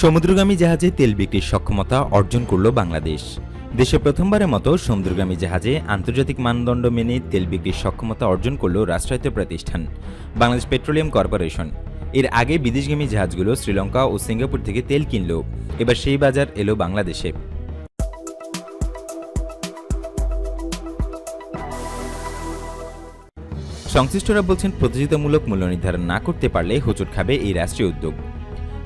সমুদ্রগামী জাহাজে তেল বিক্রির সক্ষমতা অর্জন করল বাংলাদেশ। দেশে প্রথমবারের মতো সমুদ্রগামী জাহাজে আন্তর্জাতিক মানদণ্ড মেনে তেল বিক্রির সক্ষমতা অর্জন করল রাষ্ট্রায়ত্ত প্রতিষ্ঠান, বাংলাদেশ পেট্রোলিয়াম কর্পোরেশন। এর আগে বিদেশগামী জাহাজগুলো শ্রীলঙ্কা ও সিঙ্গাপুর থেকে তেল কিনল। এবার সেই বাজার এলো বাংলাদেশে। সংশ্লিষ্টরা বলছেন প্রতিযোগিতামূলক মূল্য নির্ধারণ না করতে পারলে হোঁচট খাবে এই রাষ্ট্রীয় উদ্যোগ।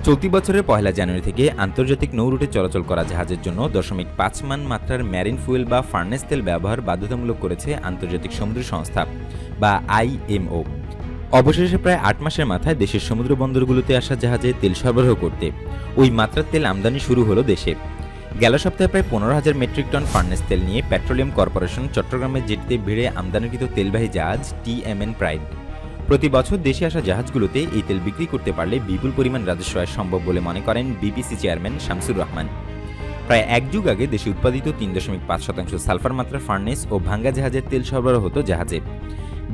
চলতি বছরের পয়লা জানুয়ারি থেকে আন্তর্জাতিক নৌরুটে চলাচল করা জাহাজের জন্য দশমিক পাঁচ মান মাত্রার ম্যারিন ফুয়েল বা ফার্নেস তেল ব্যবহার বাধ্যতামূলক করেছে আন্তর্জাতিক সমুদ্র সংস্থা, বা আইএমও অবশেষে প্রায় আট মাসের মাথায় দেশের সমুদ্র বন্দরগুলোতে আসা জাহাজে তেল সরবরাহ করতে। ওই মাত্রার তেল আমদানি শুরু হলো দেশে। গেল সপ্তাহে প্রায় পনেরো হাজার মেট্রিক টন ফার্নেস তেল নিয়ে পেট্রোলিয়াম কর্পোরেশন চট্টগ্রামের জেটিতে ভিড়ে আমদানিকৃত তেলবাহী জাহাজ টি টিএমএন প্রাইড। প্রতি বছর দেশে আসা জাহাজগুলোতে এই তেল বিক্রি করতে পারলে বিপুল পরিমাণ রাজস্ব আয় সম্ভব বলে মনে করেন বিপিসি চেয়ারম্যান শামসুর রহমান। প্রায় এক যুগ আগে দেশে উৎপাদিত তিন দশমিক পাঁচ শতাংশ সালফার মাত্রা ফার্নেস ও ভাঙ্গা জাহাজের তেল সরবরাহ হতো জাহাজে।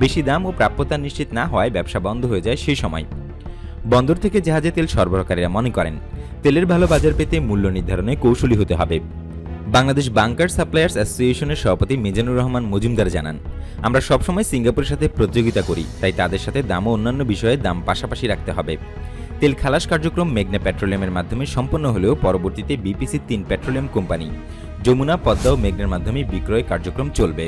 বেশি দাম ও প্রাপ্যতা নিশ্চিত না হওয়ায় ব্যবসা বন্ধ হয়ে যায় সেই সময়। বন্দর থেকে জাহাজে তেল সরবরাহকারীরা মনে করেন তেলের ভালো বাজার পেতে মূল্য নির্ধারণে কৌশলী হতে হবে। বাংলাদেশ বাংকার সাপ্লায়ার্স অ্যাসোসিয়েশনের সভাপতি মিজানুর রহমান মজুমদার জানান, আমরা সবসময় সিঙ্গাপুরের সাথে প্রতিযোগিতা করি, তাই তাদের সাথে দাম ও অন্যান্য বিষয়ে দাম পাশাপাশি রাখতে হবে। তেল খালাস কার্যক্রম মেঘনা পেট্রোলিয়ামের মাধ্যমে সম্পন্ন হলেও পরবর্তীতে বিপিসির তিন পেট্রোলিয়াম কোম্পানি, যমুনা, পদ্মা ও মেঘনার মাধ্যমে বিক্রয় কার্যক্রম চলবে।